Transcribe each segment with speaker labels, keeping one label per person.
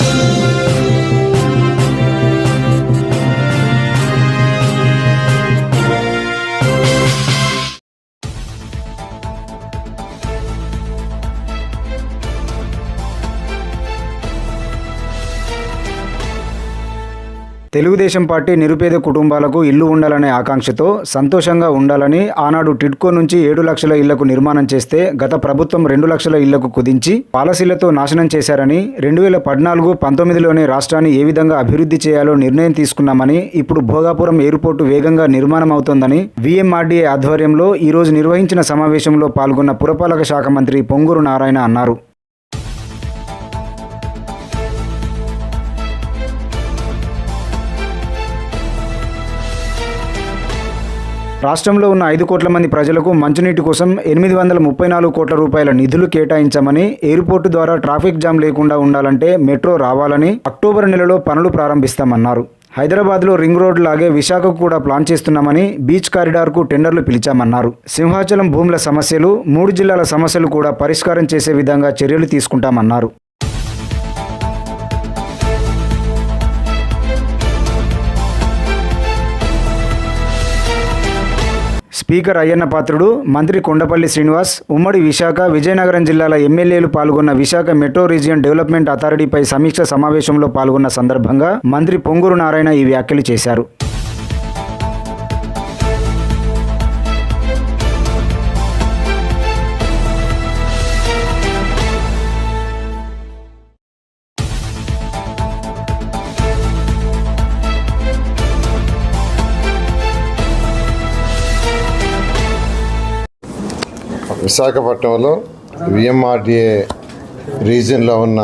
Speaker 1: Thank you. Telugu Desam party నిరుపేద కుటుంబాలకు ఇల్లు ఉండాలనే ఆకాంక్షతో సంతోషంగా ఉండాలని ఆనాడు టిడ్కో నుంచి ఏడు లక్షల ఇళ్ళకు నిర్మాణం చేస్తే గత ప్రభుత్వం రెండు లక్షల ఇళ్ళకు కుదించి పాలసీలతో నాశనం చేశారని రెండు వేల పద్నాలుగు పంతొమ్మిదిలోనే రాష్ట్రాన్ని ఏ విధంగా అభివృద్ధి చేయాలో నిర్ణయం తీసుకున్నామని ఇప్పుడు భోగాపురం ఎయిర్పోర్టు వేగంగా నిర్మాణం అవుతోందని విఎంఆర్డీఏ ఆధ్వర్యంలో ఈరోజు నిర్వహించిన సమావేశంలో పాల్గొన్న పురపాలక శాఖ మంత్రి పొంగూరు నారాయణ అన్నారు. రాష్ట్రంలో ఉన్న ఐదు కోట్ల మంది ప్రజలకు మంచినీటి కోసం ఎనిమిది వందల ముప్పై నాలుగు కోట్ల రూపాయల నిధులు కేటాయించామని ఎయిర్పోర్టు ద్వారా ట్రాఫిక్ జామ్ లేకుండా ఉండాలంటే మెట్రో రావాలని అక్టోబర్ నెలలో పనులు ప్రారంభిస్తామన్నారు. హైదరాబాద్లో రింగ్ రోడ్ లాగే విశాఖకు కూడా ప్లాన్ చేస్తున్నామని బీచ్ కారిడార్కు టెండర్లు పిలిచామన్నారు. సింహాచలం భూముల సమస్యలు మూడు జిల్లాల సమస్యలు కూడా పరిష్కారం చేసే విధంగా చర్యలు తీసుకుంటామన్నారు. స్పీకర్ అయ్యన్న పాత్రుడు మంత్రి కొండపల్లి శ్రీనివాస్ ఉమ్మడి విశాఖ విజయనగరం జిల్లాల ఎమ్మెల్యేలు పాల్గొన్న విశాఖ మెట్రో రీజియన్ డెవలప్మెంట్ అథారిటీపై సమీక్ష సమావేశంలో పాల్గొన్న సందర్భంగా మంత్రి పొంగూరు నారాయణ ఈ వ్యాఖ్యలు చేశారు.
Speaker 2: విశాఖపట్నంలో విఎంఆర్డిఏ రీజియన్లో ఉన్న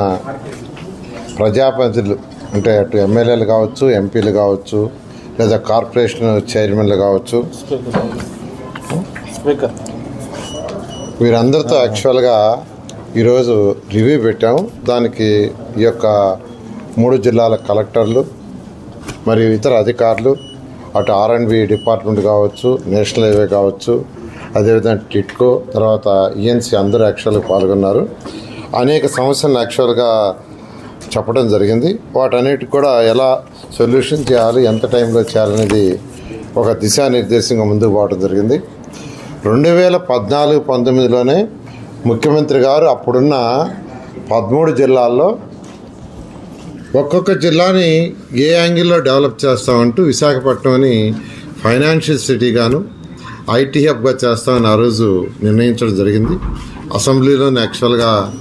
Speaker 2: ప్రజాప్రతినిధులు అంటే అటు ఎమ్మెల్యేలు కావచ్చు ఎంపీలు కావచ్చు లేదా కార్పొరేషన్ చైర్మన్లు కావచ్చు. వీరందరితో యాక్చువల్గా ఈరోజు రివ్యూ పెట్టాము దానికి ఈ యొక్క మూడు జిల్లాల కలెక్టర్లు మరియు ఇతర అధికారులు అటు ఆర్ అండ్ బి డిపార్ట్మెంట్ కావచ్చు నేషనల్ హైవే కావచ్చు అదేవిధంగా టిట్కో తర్వాత ఈఎన్సీ అందరూ యాక్చువల్గా పాల్గొన్నారు. అనేక సమస్యలను యాక్చువల్గా చెప్పడం జరిగింది. వాటన్నిటికి కూడా ఎలా సొల్యూషన్ చేయాలి ఎంత టైంలో చేయాలనేది ఒక దిశానిర్దేశంగా ముందుకు పోవడం జరిగింది. రెండు వేల పద్నాలుగు పంతొమ్మిదిలోనే ముఖ్యమంత్రి గారు అప్పుడున్న పదమూడు జిల్లాల్లో ఒక్కొక్క జిల్లాని ఏ యాంగిల్లో డెవలప్ చేస్తామంటూ విశాఖపట్నంని ఫైనాన్షియల్ సిటీగాను ఐటీ హబ్గా చేస్తామని ఆ రోజు నిర్ణయించడం జరిగింది. అసెంబ్లీలోనే యాక్చువల్గా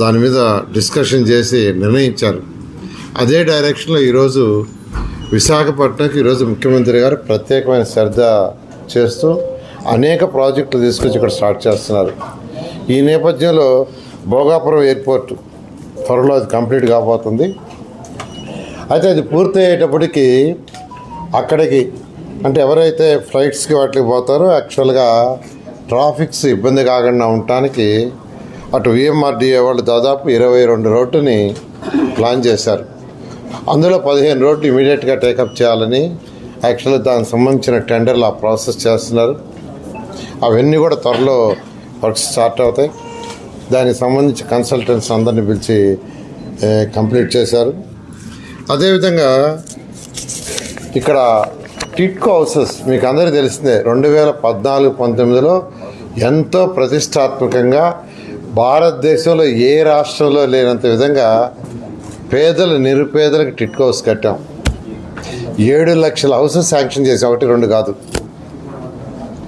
Speaker 2: దాని మీద డిస్కషన్ చేసి నిర్ణయించారు. అదే డైరెక్షన్లో ఈరోజు విశాఖపట్నంకి ఈరోజు ముఖ్యమంత్రి గారు ప్రత్యేకమైన శ్రద్ధ చేస్తూ అనేక ప్రాజెక్టులు తీసుకొచ్చి ఇక్కడ స్టార్ట్ చేస్తున్నారు. ఈ నేపథ్యంలో భోగాపురం ఎయిర్పోర్ట్ త్వరలో అది కంప్లీట్ కాబోతుంది. అయితే అది పూర్తయ్యేటప్పటికి అక్కడికి అంటే ఎవరైతే ఫ్లైట్స్కి వాటికి పోతారో యాక్చువల్గా ట్రాఫిక్స్ ఇబ్బంది కాకుండా ఉండటానికి అటు విఎంఆర్డీఏ వాళ్ళు దాదాపు ఇరవై రెండు రోడ్డుని ప్లాన్ చేశారు. అందులో పదిహేను రోడ్లు ఇమీడియట్గా టేకప్ చేయాలని యాక్చువల్గా దానికి సంబంధించిన టెండర్లు ఆ ప్రాసెస్ చేస్తున్నారు. అవన్నీ కూడా త్వరలో వర్క్స్ స్టార్ట్ అవుతాయి. దానికి సంబంధించి కన్సల్టెంట్స్ అందరిని పిలిచి కంప్లీట్ చేశారు. అదేవిధంగా ఇక్కడ టిట్కో హౌసెస్ మీకు అందరికీ తెలిసిందే. రెండు వేల పద్నాలుగు పంతొమ్మిదిలో ఎంతో ప్రతిష్టాత్మకంగా భారతదేశంలో ఏ రాష్ట్రంలో లేనంత విధంగా పేదలు నిరుపేదలకు టిట్కో హౌస్ కట్టాం. ఏడు లక్షల హౌసెస్ శాంక్షన్ చేసాం ఒకటి రెండు కాదు.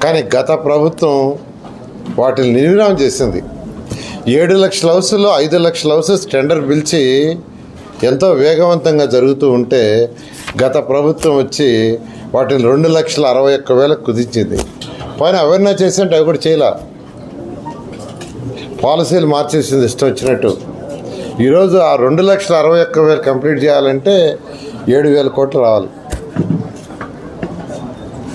Speaker 2: కానీ గత ప్రభుత్వం వాటిని నిర్విరామం చేసింది. ఏడు లక్షల హౌసుల్లో ఐదు లక్షల హౌసెస్ టెండర్ పిలిచి ఎంతో వేగవంతంగా జరుగుతూ ఉంటే గత ప్రభుత్వం వచ్చి వాటిని రెండు లక్షల అరవై ఒక్క వేలకు కుదించింది. పైన అవన్నీ చేసినట్టు అవి కూడా చేయలే? పాలసీలు మార్చేసింది ఇష్టం వచ్చినట్టు. ఈరోజు ఆ రెండు లక్షల అరవై ఒక్క వేలు కంప్లీట్ చేయాలంటే ఏడు వేల కోట్లు రావాలి.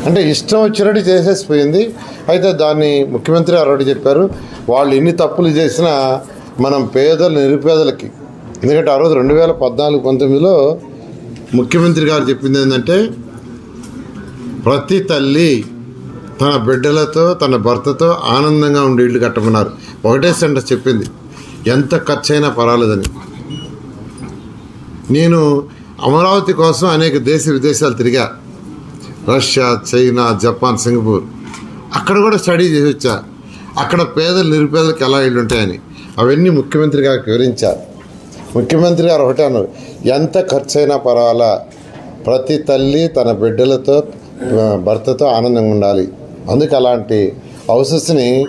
Speaker 2: అంటే ఇష్టం వచ్చినట్టు చేసేసిపోయింది. అయితే దాన్ని ముఖ్యమంత్రి గారు చెప్పారు. వాళ్ళు ఎన్ని తప్పులు చేసినా మనం పేదలు నిరుపేదలకి. ఎందుకంటే ఆ రోజు రెండు వేల పద్నాలుగు పంతొమ్మిదిలో ముఖ్యమంత్రి గారు చెప్పింది ఏంటంటే ప్రతి తల్లి తన బిడ్డలతో తన భర్తతో ఆనందంగా ఉండి ఇల్లు కట్టమన్నారు ఒకటే సెంటర్ చెప్పింది. ఎంత ఖర్చు అయినా పర్వాలేదని. నేను అమరావతి కోసం అనేక దేశ విదేశాలు తిరిగా. Russia China Japan Singapore. అక్కడ కూడా స్టడీ చేసి వచ్చా. అక్కడ పేదలు నిరుపేదలకు ఎలా ఇళ్ళు ఉంటాయని. అవన్నీ ముఖ్యమంత్రి గారికి వివరించారు. ముఖ్యమంత్రి గారు ఒకటే అన్నారు. ఎంత ఖర్చైనా పర్వాలా. ప్రతి తల్లి తన బిడ్డలతో భర్తతో ఆనందంగా ఉండాలి. అందుకు అలాంటి హౌసెస్ని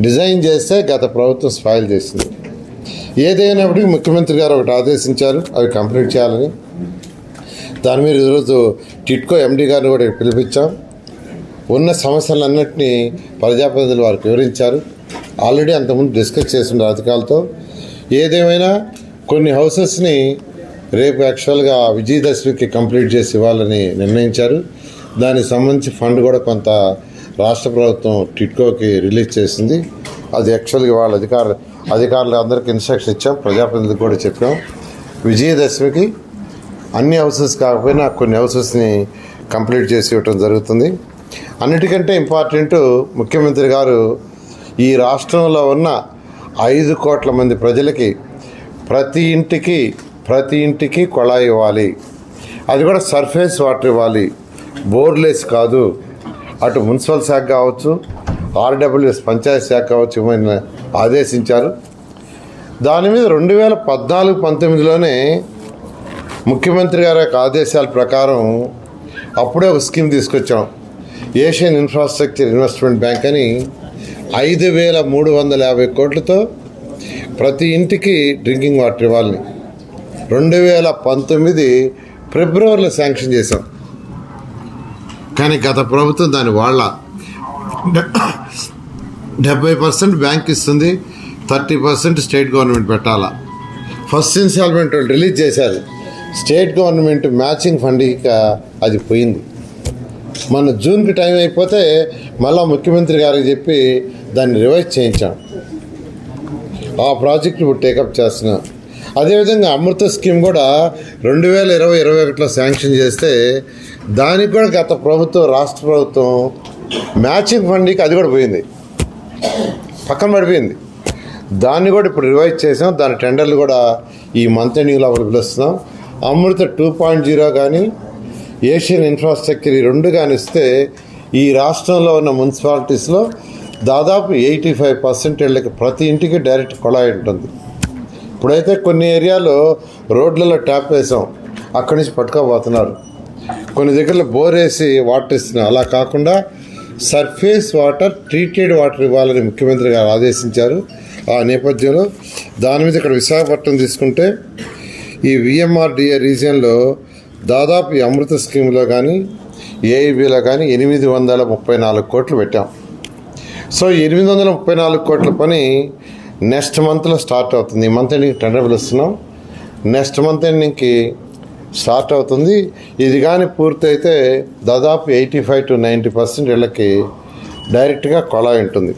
Speaker 2: డిజైన్ చేస్తే గత ప్రభుత్వం స్పాయిల్ చేసింది. ఏదైనప్పటికీ ముఖ్యమంత్రి గారు ఒకటి ఆదేశించారు అవి కంప్లీట్ చేయాలని. దాని మీద ఈరోజు టిట్కో ఎండి గారిని కూడా పిలిపించాం. ఉన్న సమస్యలన్నింటినీ ప్రజాప్రతినిధులు వారికి వివరించారు. ఆల్రెడీ అంతకుముందు డిస్కస్ చేసిన అధికారులతో ఏదేమైనా కొన్ని హౌసెస్ని రేపు యాక్చువల్గా విజయదశమికి కంప్లీట్ చేసి ఇవ్వాలని నిర్ణయించారు. దానికి సంబంధించి ఫండ్ కూడా కొంత రాష్ట్ర ప్రభుత్వం టిట్కోకి రిలీజ్ చేసింది. అది యాక్చువల్గా వాళ్ళ అధికారులు అధికారులు అందరికీ ఇన్స్ట్రక్షన్ ఇచ్చాం. ప్రజాప్రతినిధులకు కూడా చెప్పాం. విజయదశమికి అన్ని హౌసెస్ కాకపోయినా కొన్ని హౌసెస్ని కంప్లీట్ చేసి ఇవ్వటం జరుగుతుంది. అన్నిటికంటే ఇంపార్టెంట్ ముఖ్యమంత్రి గారు ఈ రాష్ట్రంలో ఉన్న ఐదు కోట్ల మంది ప్రజలకి ప్రతి ఇంటికి ప్రతి ఇంటికి కొళాయి ఇవ్వాలి. అది కూడా సర్ఫేస్ వాటర్ ఇవ్వాలి. బోర్లెస్ కాదు. అటు మున్సిపల్ శాఖ కావచ్చు ఆర్డబ్ల్యూఎస్ పంచాయతీ శాఖ కావచ్చు ఇవ్వమని ఆదేశించారు. దాని మీద రెండు వేల పద్నాలుగు పంతొమ్మిదిలోనే ముఖ్యమంత్రి గారి యొక్క ఆదేశాల ప్రకారం అప్పుడే ఒక స్కీమ్ తీసుకొచ్చాం. ఏషియన్ ఇన్ఫ్రాస్ట్రక్చర్ ఇన్వెస్ట్మెంట్ బ్యాంక్ అని ఐదు వేల మూడు వందల యాభై కోట్లతో ప్రతి ఇంటికి డ్రింకింగ్ వాటర్ ఇవ్వాలని రెండు వేల పంతొమ్మిది ఫిబ్రవరిలో శాంక్షన్ చేశాం. కానీ గత ప్రభుత్వం దాని వాళ్ళ డెబ్బై పర్సెంట్ బ్యాంక్ ఇస్తుంది థర్టీ పర్సెంట్ స్టేట్ గవర్నమెంట్ పెట్టాలా. ఫస్ట్ ఇన్స్టాల్మెంట్ వాళ్ళు రిలీజ్ చేశారు. స్టేట్ గవర్నమెంట్ మ్యాచింగ్ ఫండ్ ఇక అది పోయింది. మన జూన్కి టైం అయిపోతే మళ్ళా ముఖ్యమంత్రి గారికి చెప్పి దాన్ని రివైజ్ చేయించాం. ఆ ప్రాజెక్ట్ ఇప్పుడు టేకప్ చేస్తున్నాం అదేవిధంగా అమృత స్కీమ్ కూడా రెండు వేల ఇరవై ఇరవై ఒకటిలో శాంక్షన్ చేస్తే దానికి కూడా గత ప్రభుత్వం రాష్ట్ర ప్రభుత్వం మ్యాచింగ్ ఫండ్కి అది కూడా పోయింది. పక్కన పడిపోయింది. దాన్ని కూడా ఇప్పుడు రివైజ్ చేసాం. దాని టెండర్లు కూడా ఈ మంత్ ఎండింగ్ లోపల పిలుస్తున్నాం. అమృత టూ పాయింట్ జీరో కానీ ఏషియన్ ఇన్ఫ్రాస్ట్రక్చర్ ఈ రెండు కానీ ఇస్తే ఈ రాష్ట్రంలో ఉన్న మున్సిపాలిటీస్లో దాదాపు ఎయిటీ ఫైవ్ పర్సెంట్ ఇళ్ళకి ప్రతి ఇంటికి డైరెక్ట్ కొళాయి ఉంటుంది. ఇప్పుడైతే కొన్ని ఏరియాలో రోడ్లలో ట్యాప్ వేసాం. అక్కడి నుంచి పట్టుకోబోతున్నారు కొన్ని దగ్గరలో బోర్ వేసి వాటర్ ఇస్తున్నాం అలా కాకుండా సర్ఫేస్ వాటర్ ట్రీటెడ్ వాటర్ ఇవ్వాలని ముఖ్యమంత్రి గారు ఆదేశించారు. ఆ నేపథ్యంలో దాని మీద ఇక్కడ విశాఖపట్నం తీసుకుంటే ఈ విఎంఆర్డిఏ రీజియన్లో దాదాపు ఈ అమృత స్కీమ్లో కానీ ఏఐబిలో కానీ ఎనిమిది వందల ముప్పై నాలుగు కోట్లు పెట్టాం. సో ఎనిమిది వందల ముప్పై నాలుగు కోట్ల పని నెక్స్ట్ మంత్లో స్టార్ట్ అవుతుంది. ఈ మంత్ ఎండింగ్ టెండర్ పిలుస్తున్నాం. నెక్స్ట్ మంత్ ఎండింగ్కి స్టార్ట్ అవుతుంది. ఇది కానీ పూర్తయితే దాదాపు eighty five to ninety percent ఇళ్ళకి డైరెక్ట్గా కొళాయి ఉంటుంది.